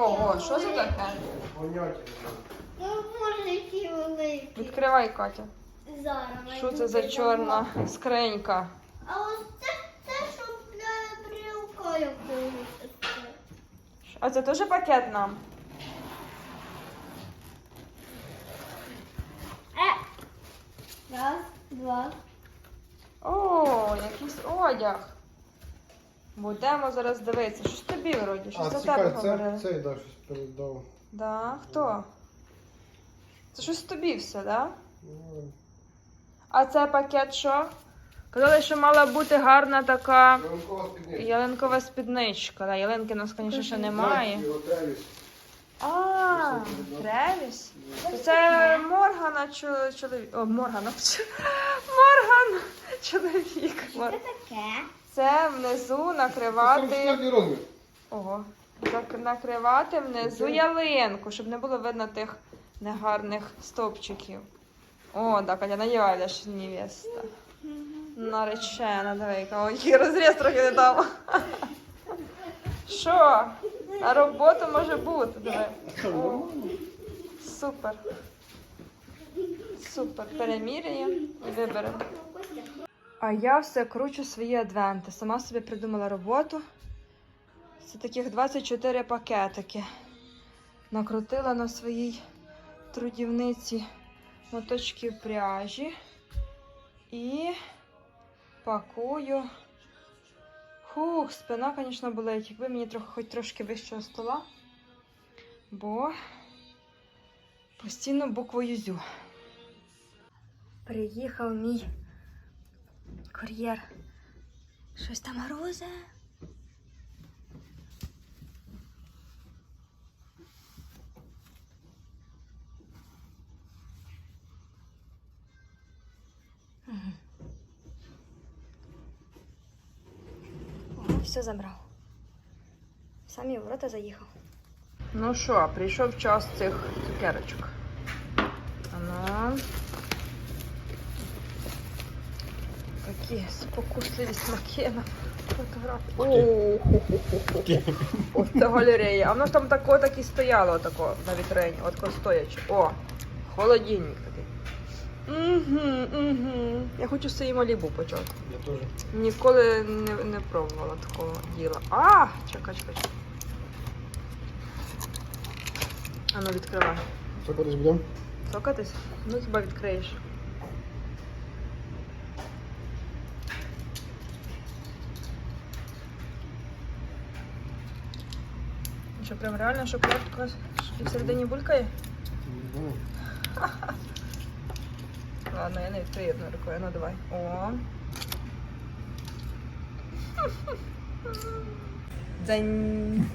Ого, що це таке? Відкривай, Катя. Зараз. Що це за чорна скринька? А ось це, це щоб для брілка якогось. А це теж пакет нам? Е. Раз, два. О, якийсь одяг. Будемо зараз дивитися. Що ж тобі вроді? Що А, це тебе цікаво, говорили? це, цей да, щось передав. Да, хто? Це щось тобі все, да? Ну, А це пакет що? Казали, що мала бути гарна така Ялинкова спідниця. ялинкова спідничка. Да, ялинки у нас, звісно, ще немає. Його Тревіс. А, Тревіс. То Це Моргана чо- чоловік. О, Моргана. Морган чоловік. Що таке? Це внизу накривати. Ого. Так, накривати внизу ялинку, щоб не було видно тих негарних стовпчиків. О, так, Катя, наявля ж невеста. Наречена, диви, яка ой, розріз трохи не дав. Що? На роботу може бути. О, Супер. Супер. Переміряємо і виберемо. А я все кручу свої адвенти. Сама собі придумала роботу. Це таких 24 пакетики. Накрутила на своїй трудівниці моточків пряжі і пакую. Хух, спина, звісно, болить. Якби мені трохи хоч трошки вищого стола, бо постійно буквою зю. Приїхав мій кур'єр. Щось там грузе. Все забрав. Сам і в ворота заїхав. Ну що, прийшов час цих цукерочок. Ано. Такі спокусливі смаки на фотографії. О, це галерея. А воно ж там тако так і стояло тако на вітрині, от стоячи. О, холодильник такий. Угу, угу. Я хочу в своїй малібу почати. Я теж. Ніколи не, не пробувала такого діла. А, чекай, чекай. чекай. А ну відкривай. Що кудись будемо? Цокатись? Ну хіба відкриєш. Прям реально шоколадка всередині булькає? Ну, Ладно, я не відкрию одною рукою, ну давай. О. Дзень.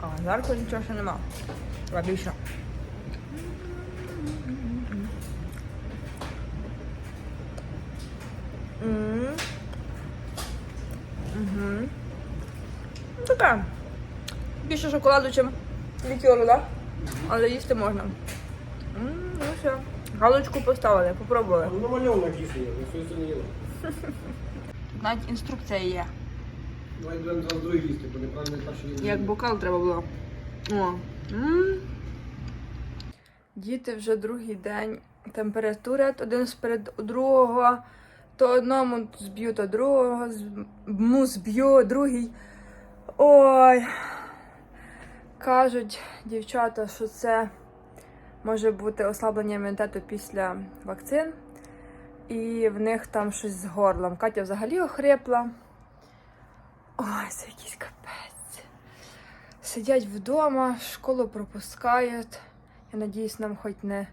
А, зараз нічого ще нема. Ладно, більше. М. Мгм. Ну, Таке. Більше шоколаду, ніж лікеру, так? Але їсти можна. М, Ну все. Галочку поставили, попробували. Ну, намальовано кисло, я все не їла. Тут навіть інструкція є. Давай будемо зараз другий їсти, бо неправильно перший їсти. Як бокал треба було. О. М. Діти вже другий день. Температура один сперед другого. То одному зб'ю, то другого. зб'ю, другий. Ой. Кажуть дівчата, що це може бути ослаблення імунітету після вакцин. І в них там щось з горлом. Катя взагалі охрипла. Ой, це якийсь капець. Сидять вдома, школу пропускають. Я надіюсь, нам хоч не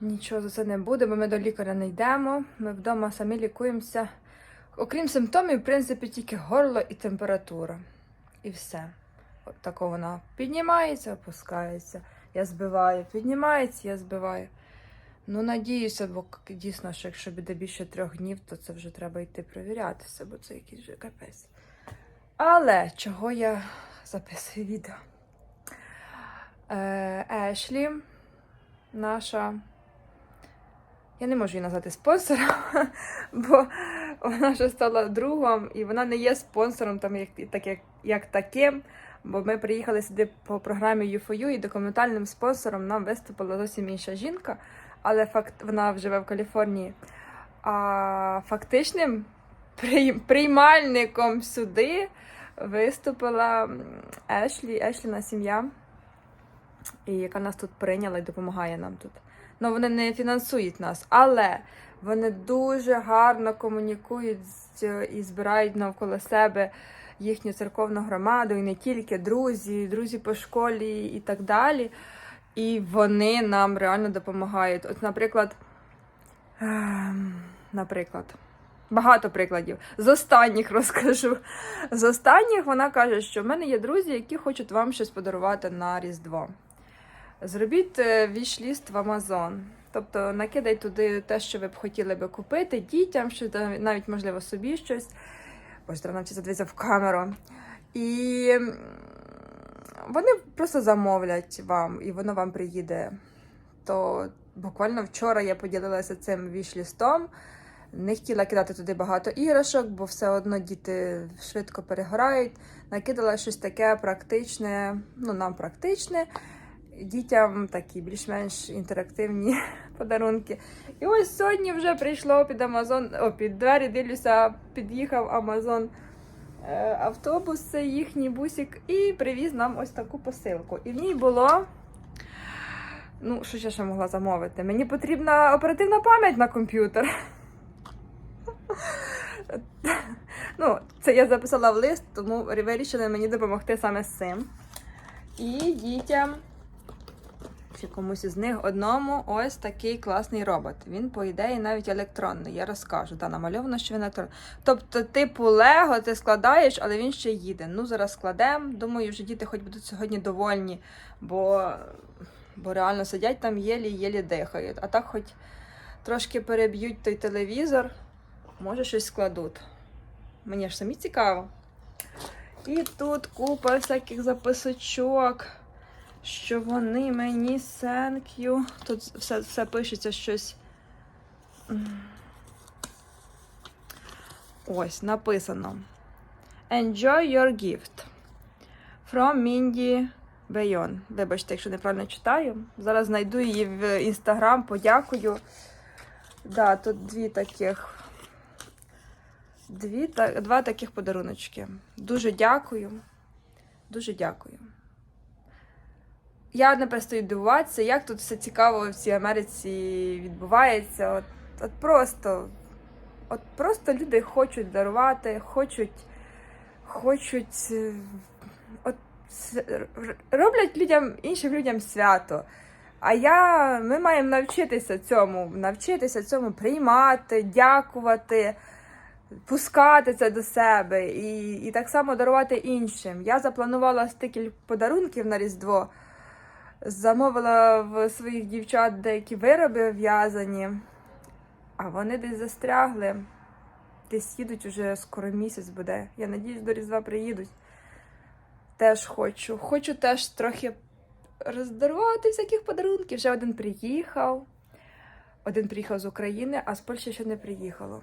нічого за це не буде, бо ми до лікаря не йдемо. Ми вдома самі лікуємося. Окрім симптомів, в принципі, тільки горло і температура. І все. Тако вона піднімається, опускається. Я збиваю, піднімається, я збиваю. Ну, надіюся, бо дійсно, що якщо буде більше трьох днів, то це вже треба йти перевірятися, бо це якийсь вже капець. Але чого я записую відео? Е, Ешлі, наша. Я не можу її назвати спонсором, бо вона вже стала другом, і вона не є спонсором, там як, так, як, як таким. Бо ми приїхали сюди по програмі UFOU, і документальним спонсором нам виступила зовсім інша жінка, але факт вона живе в Каліфорнії. А фактичним прий- приймальником сюди виступила Ешлі, Ешліна сім'я, і яка нас тут прийняла і допомагає нам тут. Ну, вони не фінансують нас, але вони дуже гарно комунікують і збирають навколо себе їхню церковну громаду, і не тільки друзі, друзі по школі і так далі. І вони нам реально допомагають. От, наприклад, ем, наприклад, багато прикладів. З останніх розкажу. З останніх вона каже, що в мене є друзі, які хочуть вам щось подарувати на Різдво. Зробіть е, вішліст в Amazon. Тобто накидай туди те, що ви б хотіли би купити дітям, що навіть можливо собі щось. Боже, треба навчитися дивитися в камеру. І вони просто замовлять вам, і воно вам приїде. То буквально вчора я поділилася цим вішлістом. Не хотіла кидати туди багато іграшок, бо все одно діти швидко перегорають. Накидала щось таке практичне, ну нам практичне, дітям такі більш-менш інтерактивні подарунки. І ось сьогодні вже прийшло під Амазон, о, під двері дивлюся, під'їхав Амазон е, автобус, це їхній бусик, і привіз нам ось таку посилку. І в ній було. Ну, що я ще могла замовити? Мені потрібна оперативна пам'ять на комп'ютер. Ну, це я записала в лист, тому вирішили мені допомогти саме з цим. І дітям, комусь із них одному ось такий класний робот. Він, по ідеї, навіть електронний. Я розкажу. Та намальовано, що він електронний. Тобто, типу Лего, ти складаєш, але він ще їде. Ну, зараз складемо. Думаю, вже діти хоч будуть сьогодні довольні, бо, бо реально сидять там єлі-єлі дихають. А так хоч трошки переб'ють той телевізор, може щось складуть. Мені ж самі цікаво. І тут купа всяких записочок, що вони мені thank you. Тут все, все пишеться щось. Ось, написано. Enjoy your gift. From Mindy Bayon. Вибачте, якщо неправильно читаю. Зараз знайду її в інстаграм, подякую. Да, тут дві таких. Дві, та, два таких подаруночки. Дуже дякую. Дуже дякую. Я не перестаю дивуватися, як тут все цікаво в цій Америці відбувається. От, от просто, от просто люди хочуть дарувати, хочуть, хочуть, е, от, роблять людям, іншим людям свято. А я, ми маємо навчитися цьому, навчитися цьому приймати, дякувати пускати це до себе і, і так само дарувати іншим. Я запланувала стикіль подарунків на Різдво, замовила в своїх дівчат деякі вироби в'язані, а вони десь застрягли. Десь їдуть уже скоро місяць буде. Я надіюсь, до Різдва приїдуть. Теж хочу. Хочу теж трохи роздарувати всяких подарунків. Вже один приїхав. Один приїхав з України, а з Польщі ще не приїхало.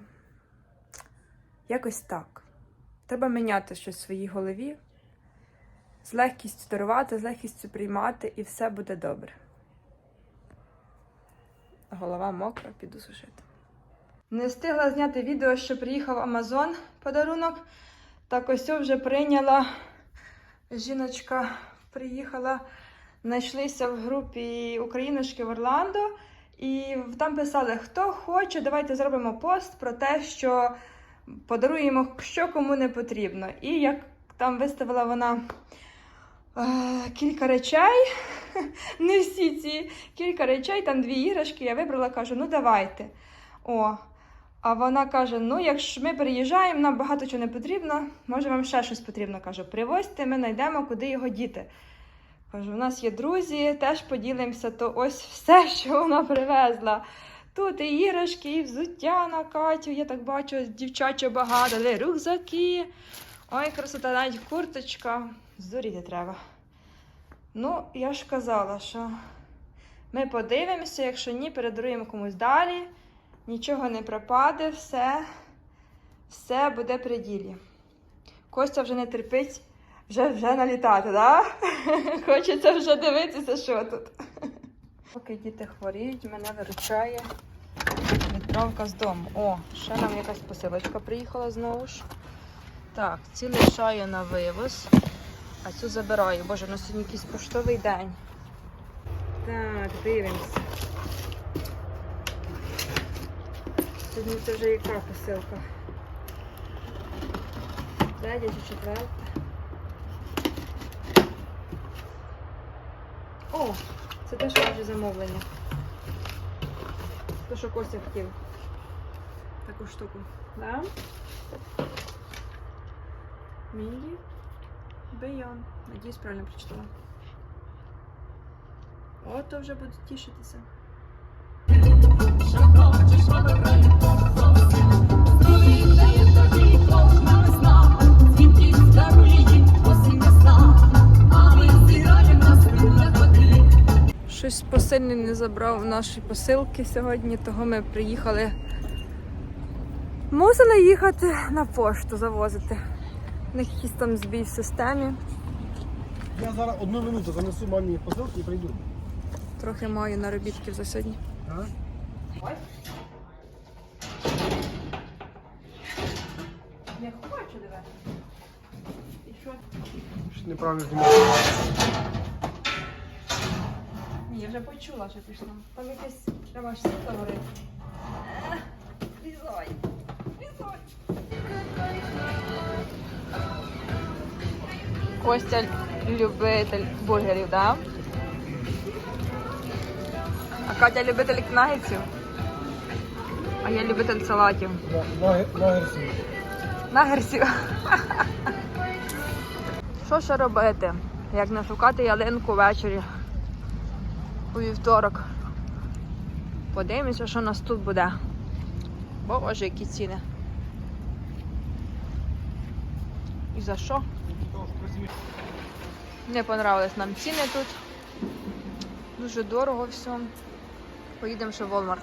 Якось так. Треба міняти щось в своїй голові, з легкістю дарувати, з легкістю приймати, і все буде добре. Голова мокра, піду сушити. Не встигла зняти відео, що приїхав Амазон подарунок. Так ось вже прийняла. Жіночка приїхала, знайшлися в групі Україночки в Орландо. І там писали, хто хоче, давайте зробимо пост про те, що подаруємо, що кому не потрібно. І як там виставила вона кілька речей, не всі ці кілька речей, там дві іграшки, я вибрала, кажу, ну давайте. О, а вона каже: ну, якщо ми переїжджаємо, нам багато чого не потрібно, може вам ще щось потрібно. Кажу, привозьте, ми знайдемо, куди його діти. Кажу, у нас є друзі, теж поділимося, то ось все, що вона привезла. Тут і іграшки, і взуття на Катю, я так бачу, дівчаче багато, де рюкзаки. Ой, красота, навіть курточка. Здуріти треба. Ну, я ж казала, що ми подивимося, якщо ні, передаруємо комусь далі. Нічого не пропаде, все Все буде при ділі. Костя вже не терпить, вже, вже налітати, да? Хочеться вже дивитися, що тут. Поки діти хворіють, мене виручає відправка з дому. О, ще нам якась посилочка приїхала знову ж. Так, ці лишаю на вивоз, а цю забираю. Боже, у нас сьогодні якийсь поштовий день. Так, дивимося. Сьогодні це вже яка посилка? Третя чи четверта? О, це теж ваше замовлення. Те, що Костя хотів. Таку штуку. Да? Мілі Бейон. Надіюсь, правильно прочитала. Ото вже будуть тішитися. Щось посильний не забрав наші посилки сьогодні, того ми приїхали. Мусили їхати на пошту завозити. У них якийсь там збій в системі. Я зараз одну минуту занесу мамі посилки і прийду. Трохи маю наробітків за сьогодні. А? Не хочу тебе. І що? Щось неправильно знімаю. Ні, я вже почула, що пішла. Там якесь треба ж світло Костя любитель бургерів, да? А Катя любитель нагетсів. А я любитель салатів. Лагерсі. Нагерсів. Що ще робити? Як не шукати ялинку ввечері у вівторок. Подивимося, що у нас тут буде. Боже, які ціни. І за що? Не понравились нам ціни тут. Дуже дорого все. Поїдемо ще в Walmart.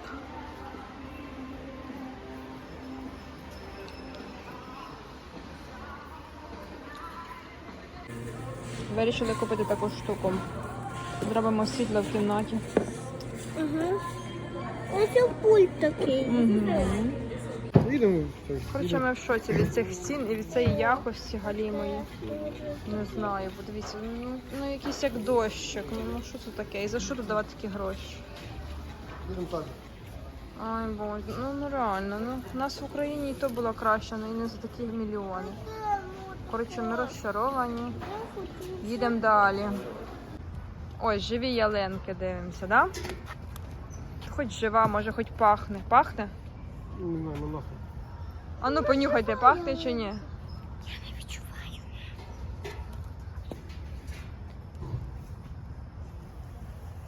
Вирішили купити таку штуку. Зробимо світло в кімнаті. Угу. Ось пульт такий. Їдемо. Коротше, ми в шоці від цих цін і від цієї якості галімої. Не знаю, подивіться, ну, ну якийсь як дощик. Ну, ну що це таке? І за що тут давати такі гроші? Їдемо так. Ай боже, ну, ну реально, ну у нас в Україні і то було краще, ну і не за такі мільйони. Коротше, ми розчаровані. Їдемо далі. Ой, живі ялинки дивимося, да? Хоч жива, може хоч пахне. Пахне? Не знаю, ну нахуй. А ну понюхайте, пахне чи ні? Я не відчуваю.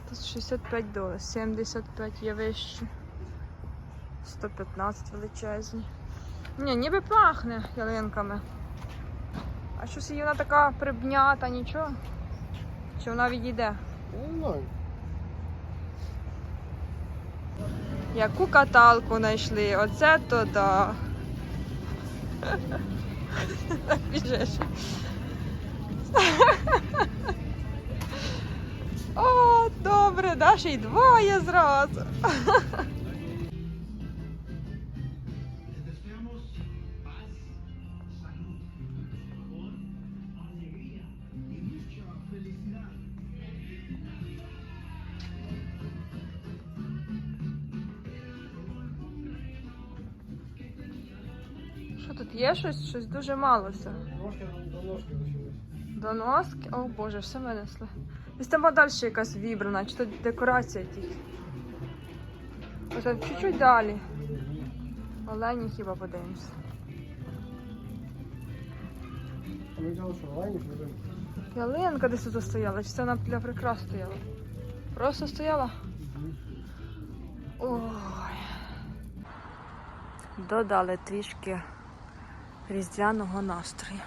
Тут 65 доларів, 75 є вищі. 115 величезні. Ні, ніби пахне ялинками. А щось її вона така прибнята, нічого. Чи вона відійде? Не знаю. Яку каталку знайшли? Оце то да. Біжеш. О, добре, да, ще й двоє зразу. Що тут є щось? Щось дуже мало все. Доноски. О боже, все винесли. І там далі якась вібрана, чи то декорація тільки. Ось от чуть-чуть далі. Олені хіба подивимося. Ялинка десь тут стояла, чи це вона для прикрас стояла? Просто стояла? Ой. Додали трішки різдвяного настрою.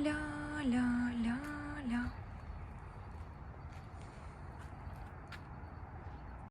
Ля-ля,